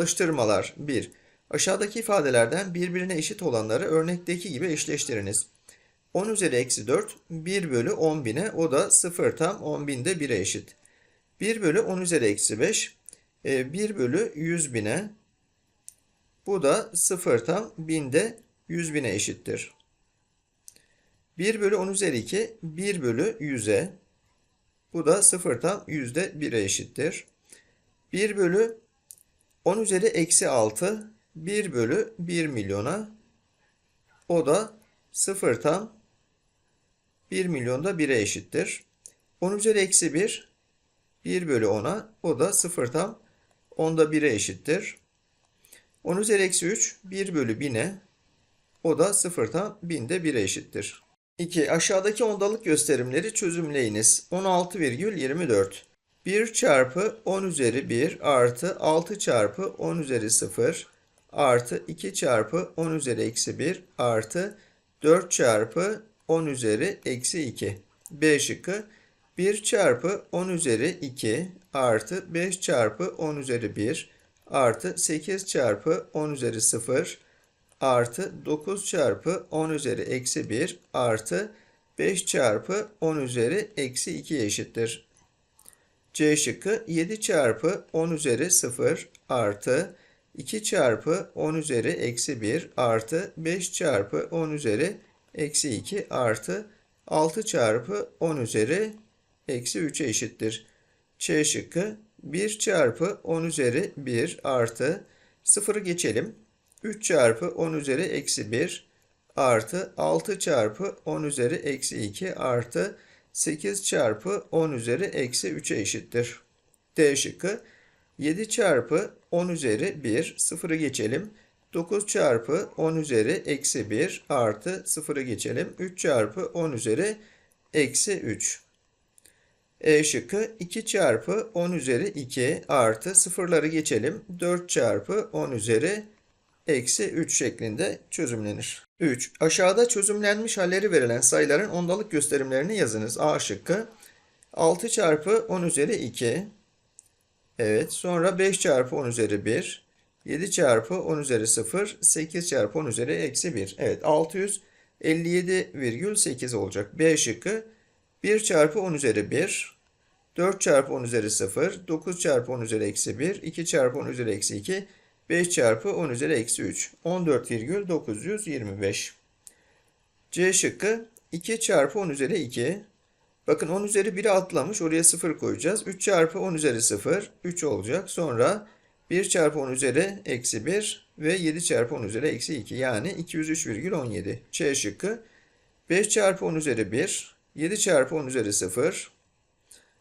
Alıştırmalar 1. Aşağıdaki ifadelerden birbirine eşit olanları örnekteki gibi eşleştiriniz. 10 üzeri eksi 4 1 bölü 10 bine o da 0 tam 10 binde 1'e eşit. 1 bölü 10 üzeri eksi 5 e, 1 bölü 100 bine bu da 0 tam binde 100 bine eşittir. 1 bölü 10 üzeri 2 1 bölü 100'e bu da 0 tam yüzde 1'e eşittir. 1 bölü 10 üzeri eksi 6 1 bölü 1 milyona o da 0 tam 1 milyonda 1'e eşittir. 10 üzeri eksi 1 1 bölü 10'a o da 0 tam 10'da 1'e eşittir. 10 üzeri eksi 3 1 bölü 1000'e o da 0 tam 1000'de 1'e eşittir. 2. Aşağıdaki ondalık gösterimleri çözümleyiniz. 16,24 1 çarpı 10 üzeri 1 artı 6 çarpı 10 üzeri 0 artı 2 çarpı 10 üzeri eksi 1 artı 4 çarpı 10 üzeri eksi 2. B şıkkı 1 çarpı 10 üzeri 2 artı 5 çarpı 10 üzeri 1 artı 8 çarpı 10 üzeri 0 artı 9 çarpı 10 üzeri eksi 1 artı 5 çarpı 10 üzeri eksi 2 eşittir. C şıkkı 7 çarpı 10 üzeri 0 artı 2 çarpı 10 üzeri eksi 1 artı 5 çarpı 10 üzeri eksi 2 artı 6 çarpı 10 üzeri eksi 3'e eşittir. Ç şıkkı 1 çarpı 10 üzeri 1 artı 0'ı geçelim. 3 çarpı 10 üzeri eksi 1 artı 6 çarpı 10 üzeri eksi 2 artı 8 çarpı 10 üzeri eksi 3'e eşittir. D şıkkı 7 çarpı 10 üzeri 1 sıfırı geçelim. 9 çarpı 10 üzeri eksi 1 artı 0'ı geçelim. 3 çarpı 10 üzeri eksi 3. E şıkkı 2 çarpı 10 üzeri 2 artı sıfırları geçelim. 4 çarpı 10 üzeri eksi 3 şeklinde çözümlenir. 3. Aşağıda çözümlenmiş halleri verilen sayıların ondalık gösterimlerini yazınız. A şıkkı 6 çarpı 10 üzeri 2 Evet. Sonra 5 çarpı 10 üzeri 1 7 çarpı 10 üzeri 0 8 çarpı 10 üzeri eksi 1 Evet 657,8 olacak. B şıkkı 1 çarpı 10 üzeri 1 4 çarpı 10 üzeri 0 9 çarpı 10 üzeri eksi 1 2 çarpı 10 üzeri eksi 2 5 çarpı 10 üzeri eksi 3. 14,925. C şıkkı 2 çarpı 10 üzeri 2. Bakın 10 üzeri 1'i atlamış. Oraya 0 koyacağız. 3 çarpı 10 üzeri 0. 3 olacak. Sonra 1 çarpı 10 üzeri eksi 1 ve 7 çarpı 10 üzeri eksi 2. Yani 203,17. C şıkkı 5 çarpı 10 üzeri 1. 7 çarpı 10 üzeri 0.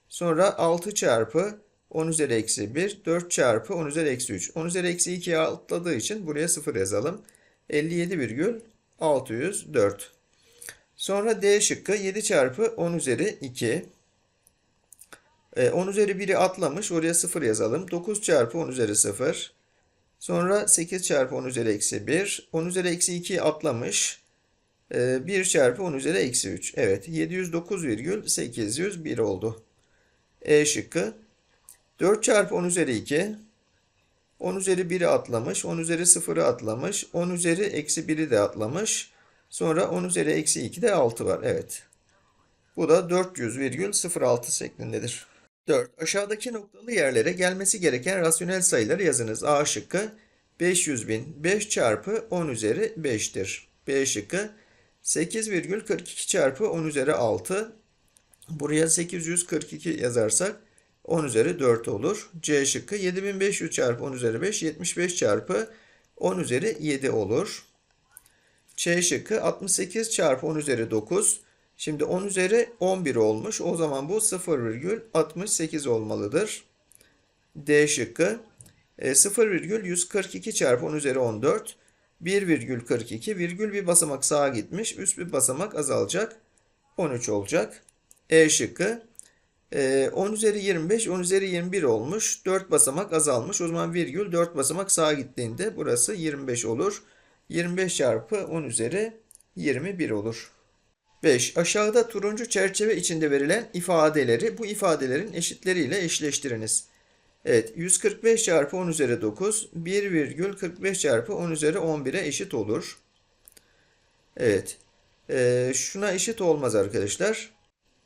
Sonra 6 çarpı 10 üzeri eksi 1, 4 çarpı 10 üzeri eksi 3. 10 üzeri eksi 2'ye atladığı için buraya 0 yazalım. 57,604. Sonra D şıkkı 7 çarpı 10 üzeri 2. 10 üzeri 1'i atlamış. Oraya 0 yazalım. 9 çarpı 10 üzeri 0. Sonra 8 çarpı 10 üzeri eksi 1. 10 üzeri eksi 2'yi atlamış. 1 çarpı 10 üzeri eksi 3. Evet 709,801 oldu. E şıkkı 4 çarpı 10 üzeri 2. 10 üzeri 1'i atlamış. 10 üzeri 0'ı atlamış. 10 üzeri eksi 1'i de atlamış. Sonra 10 üzeri eksi 2 de 6 var. Evet. Bu da 400,06 şeklindedir. 4. Aşağıdaki noktalı yerlere gelmesi gereken rasyonel sayıları yazınız. A şıkkı 500 bin 5 çarpı 10 üzeri 5'tir. B şıkkı 8,42 çarpı 10 üzeri 6. Buraya 842 yazarsak 10 üzeri 4 olur. C şıkkı 7500 çarpı 10 üzeri 5 75 çarpı 10 üzeri 7 olur. Ç şıkkı 68 çarpı 10 üzeri 9. Şimdi 10 üzeri 11 olmuş. O zaman bu 0,68 olmalıdır. D şıkkı 0,142 çarpı 10 üzeri 14. 1,42 virgül bir basamak sağa gitmiş. Üst bir basamak azalacak. 13 olacak. E şıkkı 10 üzeri 25, 10 üzeri 21 olmuş. 4 basamak azalmış. O zaman virgül 4 basamak sağa gittiğinde burası 25 olur. 25 çarpı 10 üzeri 21 olur. 5. Aşağıda turuncu çerçeve içinde verilen ifadeleri bu ifadelerin eşitleriyle eşleştiriniz. Evet 145 çarpı 10 üzeri 9 1,45 çarpı 10 üzeri 11'e eşit olur. Evet. Ee, şuna eşit olmaz arkadaşlar.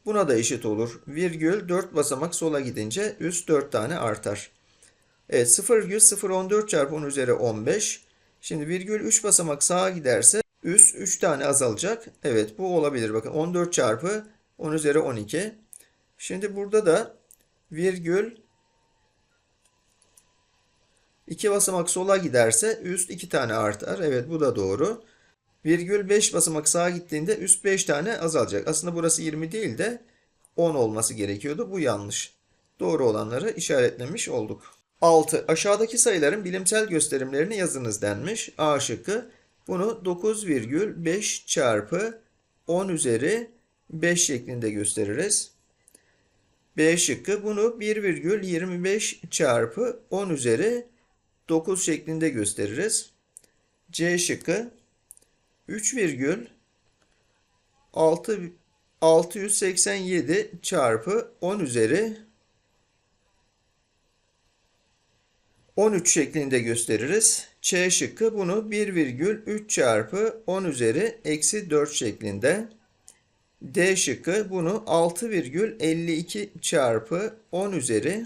Buna da eşit olur. Virgül 4 basamak sola gidince üst 4 tane artar. Evet 0,014 çarpı 10 üzeri 15. Şimdi virgül 3 basamak sağa giderse üst 3 tane azalacak. Evet bu olabilir. Bakın 14 çarpı 10 üzeri 12. Şimdi burada da virgül 2 basamak sola giderse üst 2 tane artar. Evet bu da doğru. Virgül 5 basamak sağa gittiğinde üst 5 tane azalacak. Aslında burası 20 değil de 10 olması gerekiyordu. Bu yanlış. Doğru olanları işaretlemiş olduk. 6. Aşağıdaki sayıların bilimsel gösterimlerini yazınız denmiş. A şıkkı. Bunu 9,5 çarpı 10 üzeri 5 şeklinde gösteririz. B şıkkı bunu 1,25 çarpı 10 üzeri 9 şeklinde gösteririz. C şıkkı 3,6 687 çarpı 10 üzeri 13 şeklinde gösteririz. Ç şıkkı bunu 1,3 çarpı 10 üzeri eksi 4 şeklinde. D şıkkı bunu 6,52 çarpı 10 üzeri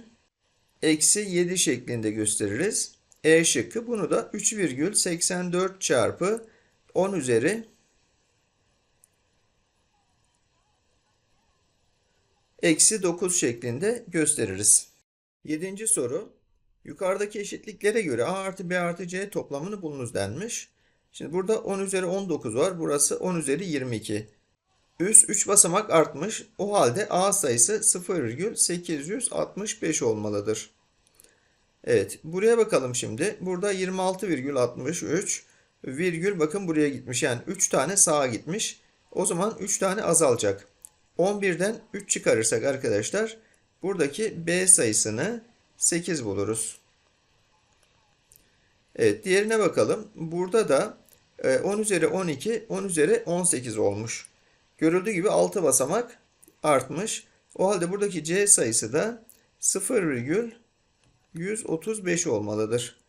eksi 7 şeklinde gösteririz. E şıkkı bunu da 3,84 çarpı 10 üzeri eksi 9 şeklinde gösteririz. Yedinci soru. Yukarıdaki eşitliklere göre A artı B artı C toplamını bulunuz denmiş. Şimdi burada 10 üzeri 19 var. Burası 10 üzeri 22. Üst 3 basamak artmış. O halde A sayısı 0,865 olmalıdır. Evet. Buraya bakalım şimdi. Burada 26,63 virgül bakın buraya gitmiş. Yani 3 tane sağa gitmiş. O zaman 3 tane azalacak. 11'den 3 çıkarırsak arkadaşlar buradaki B sayısını 8 buluruz. Evet diğerine bakalım. Burada da 10 üzeri 12, 10 üzeri 18 olmuş. Görüldüğü gibi 6 basamak artmış. O halde buradaki C sayısı da 0,135 olmalıdır.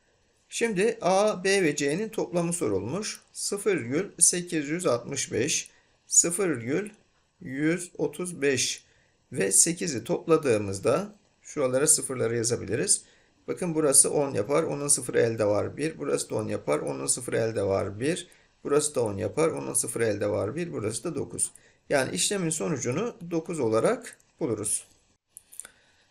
Şimdi A, B ve C'nin toplamı sorulmuş. 0,865, 0,135 ve 8'i topladığımızda şuralara sıfırları yazabiliriz. Bakın burası 10 yapar. Onun sıfırı elde var 1. Burası da 10 yapar. Onun sıfırı elde var 1. Burası da 10 yapar. Onun sıfırı elde var 1. Burası da 9. Yani işlemin sonucunu 9 olarak buluruz.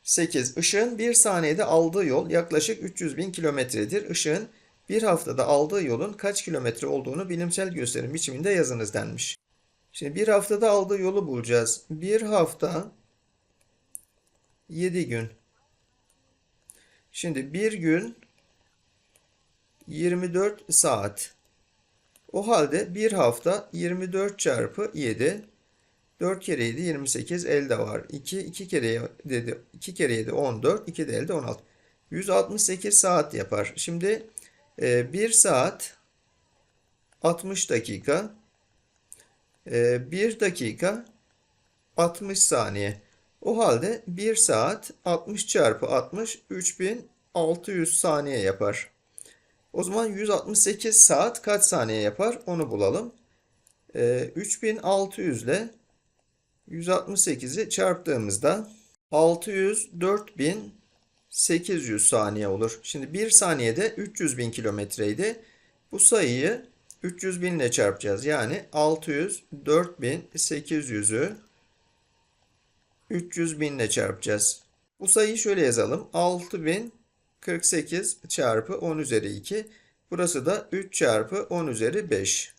8. Işığın bir saniyede aldığı yol yaklaşık 300 bin kilometredir. Işığın bir haftada aldığı yolun kaç kilometre olduğunu bilimsel gösterim biçiminde yazınız denmiş. Şimdi bir haftada aldığı yolu bulacağız. Bir hafta 7 gün. Şimdi bir gün 24 saat. O halde bir hafta 24 çarpı 7 4 kere 7 28 elde var. 2 2 kere dedi 2 kere 7 14 2 de elde 16. 168 saat yapar. Şimdi 1 saat 60 dakika 1 dakika 60 saniye. O halde 1 saat 60 çarpı 60 3600 saniye yapar. O zaman 168 saat kaç saniye yapar onu bulalım. 3600 ile 168'i çarptığımızda 604.800 saniye olur. Şimdi 1 saniyede 300 bin kilometreydi. Bu sayıyı 300 bin ile çarpacağız. Yani 604.800'ü 300 bin ile çarpacağız. Bu sayıyı şöyle yazalım. 6048 çarpı 10 üzeri 2. Burası da 3 çarpı 10 üzeri 5.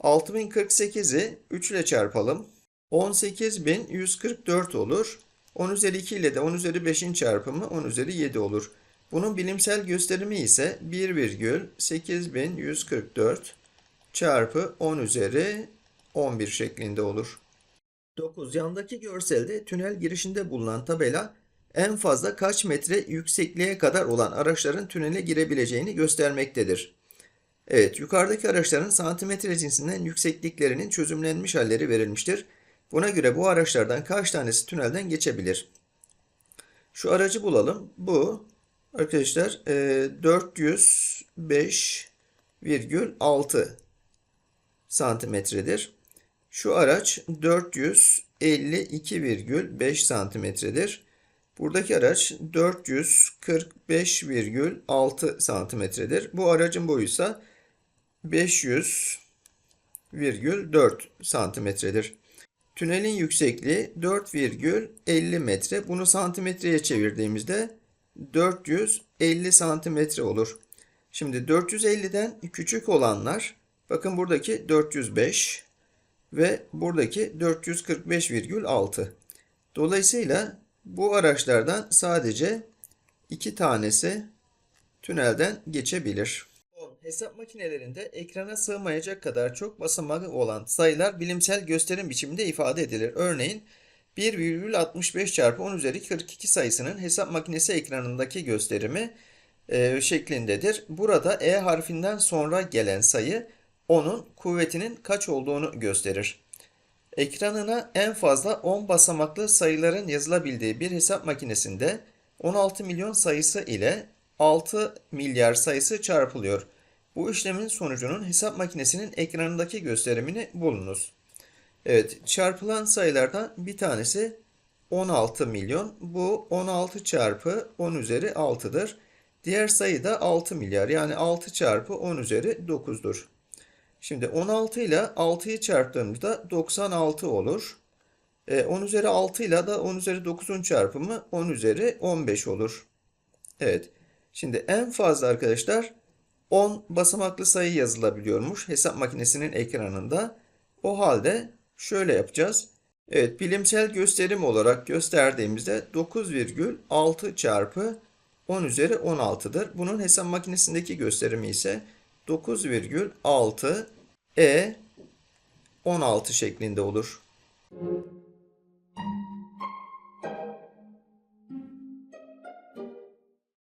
6048'i 3 ile çarpalım. 18144 olur. 10 üzeri 2 ile de 10 üzeri 5'in çarpımı 10 üzeri 7 olur. Bunun bilimsel gösterimi ise 1,8144 çarpı 10 üzeri 11 şeklinde olur. 9. Yandaki görselde tünel girişinde bulunan tabela en fazla kaç metre yüksekliğe kadar olan araçların tünele girebileceğini göstermektedir. Evet, yukarıdaki araçların santimetre cinsinden yüksekliklerinin çözümlenmiş halleri verilmiştir. Buna göre bu araçlardan kaç tanesi tünelden geçebilir? Şu aracı bulalım. Bu Arkadaşlar e, 405,6 santimetredir. Şu araç 452,5 santimetredir. Buradaki araç 445,6 santimetredir. Bu aracın boyu ise 500,4 santimetredir. Tünelin yüksekliği 4,50 metre. Bunu santimetreye çevirdiğimizde 450 santimetre olur. Şimdi 450'den küçük olanlar bakın buradaki 405 ve buradaki 445,6. Dolayısıyla bu araçlardan sadece iki tanesi tünelden geçebilir. Hesap makinelerinde ekrana sığmayacak kadar çok basamağı olan sayılar bilimsel gösterim biçiminde ifade edilir. Örneğin 1,65 çarpı 10 üzeri 42 sayısının hesap makinesi ekranındaki gösterimi e, şeklindedir. Burada E harfinden sonra gelen sayı onun kuvvetinin kaç olduğunu gösterir. Ekranına en fazla 10 basamaklı sayıların yazılabildiği bir hesap makinesinde 16 milyon sayısı ile 6 milyar sayısı çarpılıyor. Bu işlemin sonucunun hesap makinesinin ekranındaki gösterimini bulunuz. Evet, çarpılan sayılardan bir tanesi 16 milyon. Bu 16 çarpı 10 üzeri 6'dır. Diğer sayı da 6 milyar. Yani 6 çarpı 10 üzeri 9'dur. Şimdi 16 ile 6'yı çarptığımızda 96 olur. E, 10 üzeri 6 ile de 10 üzeri 9'un çarpımı 10 üzeri 15 olur. Evet. Şimdi en fazla arkadaşlar 10 basamaklı sayı yazılabiliyormuş hesap makinesinin ekranında. O halde şöyle yapacağız. Evet bilimsel gösterim olarak gösterdiğimizde 9,6 çarpı 10 üzeri 16'dır. Bunun hesap makinesindeki gösterimi ise 9,6 e 16 şeklinde olur.